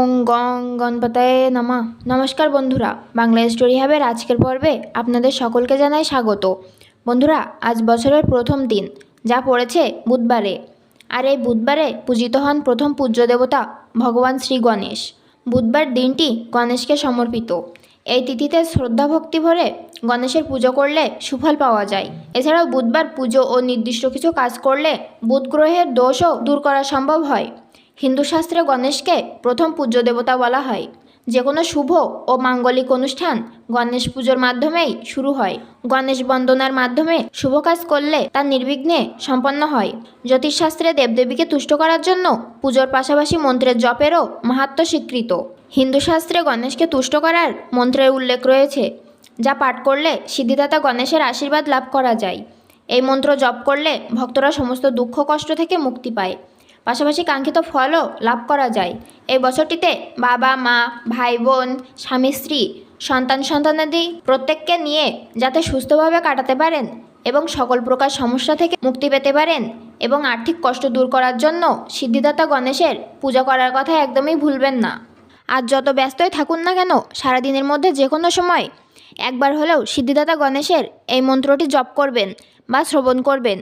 ওং গং গণপতায়ে নমা। নমস্কার বন্ধুরা, বাংলা স্টোরি হাবের আজকের পর্বে আপনাদের সকলকে জানাই স্বাগত। বন্ধুরা, আজ বছরের প্রথম দিন, যা পড়েছে বুধবারে। আর এই বুধবারে পূজিত হন প্রথম পূজ্য দেবতা ভগবান শ্রী গণেশ। বুধবার দিনটি গণেশকে সমর্পিত। এই তিথিতে শ্রদ্ধা ভক্তি ভরে গণেশের পুজো করলে সুফল পাওয়া যায়। এছাড়াও বুধবার পুজো ও নির্দিষ্ট কিছু কাজ করলে বুধ গ্রহের দোষও দূর করা সম্ভব হয়। হিন্দু শাস্ত্রে গণেশকে প্রথম পূজ্য দেবতা বলা হয়। যে কোনো শুভ ও মাঙ্গলিক অনুষ্ঠান গণেশ পুজোর মাধ্যমেই শুরু হয়। গণেশ বন্দনার মাধ্যমে শুভ কাজ করলে তা নির্বিঘ্নে সম্পন্ন হয়। জ্যোতিষশাস্ত্রে দেবদেবীকে তুষ্ট করার জন্য পুজোর পাশাপাশি মন্ত্রের জপেরও মাহাত্ম স্বীকৃত। হিন্দু শাস্ত্রে গণেশকে তুষ্ট করার মন্ত্রের উল্লেখ রয়েছে, যা পাঠ করলে সিদ্ধিদাতা গণেশের আশীর্বাদ লাভ করা যায়। এই মন্ত্র জপ করলে ভক্তরা সমস্ত দুঃখ কষ্ট থেকে মুক্তি পায়। পাশাপাশি কাঙ্ক্ষিত ফলও লাভ করা যায়। এই বছরটিতে বাবা, মা, ভাই, বোন, স্বামী, স্ত্রী, সন্তান, সন্তানাদি প্রত্যেককে নিয়ে যাতে সুস্থভাবে কাটাতে পারেন এবং সকল প্রকার সমস্যা থেকে মুক্তি পেতে পারেন এবং আর্থিক কষ্ট দূর করার জন্য সিদ্ধিদাতা গণেশের পূজা করার কথা একদমই ভুলবেন না। আর যত ব্যস্তই থাকুন না কেন, সারাদিনের মধ্যে যে কোনো সময় একবার হলেও সিদ্ধিদাতা গণেশের এই মন্ত্রটি জপ করবেন বা শ্রবণ করবেন।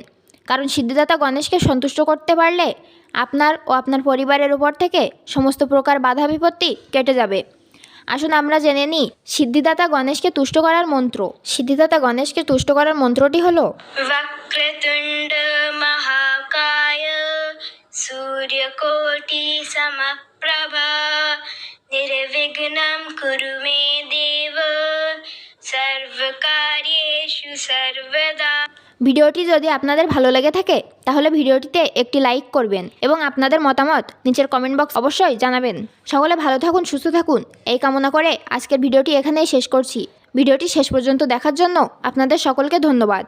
কারণ সিদ্ধিদাতা গণেশকে সন্তুষ্ট করতে পারলে আপনার ও আপনার পরিবারের উপর থেকে সমস্ত প্রকার বাধা বিপত্তি কেটে যাবে। আসুন আমরা জেনে নিই, সিদ্ধিদাতা গণেশকে তুষ্ট করার মন্ত্র। সিদ্ধিদাতা গণেশকে তুষ্ট করার মন্ত্রটি হল মহাকায় সূর্যকোটি সমপ্রভা নির্বিঘ্নম কুরু মে দেব সর্বকার্যেষু সর্বদা ভিডিওটি যদি আপনাদের ভালো লেগে থাকে, তাহলে ভিডিওটিতে একটি লাইক করবেন এবং আপনাদের মতামত নিচের কমেন্ট বক্স অবশ্যই জানাবেন। সকলে ভালো থাকুন, সুস্থ থাকুন। এই কামনা করে আজকের ভিডিওটি এখানেই শেষ করছি। ভিডিওটি শেষ পর্যন্ত দেখার জন্য আপনাদের সকলকে ধন্যবাদ।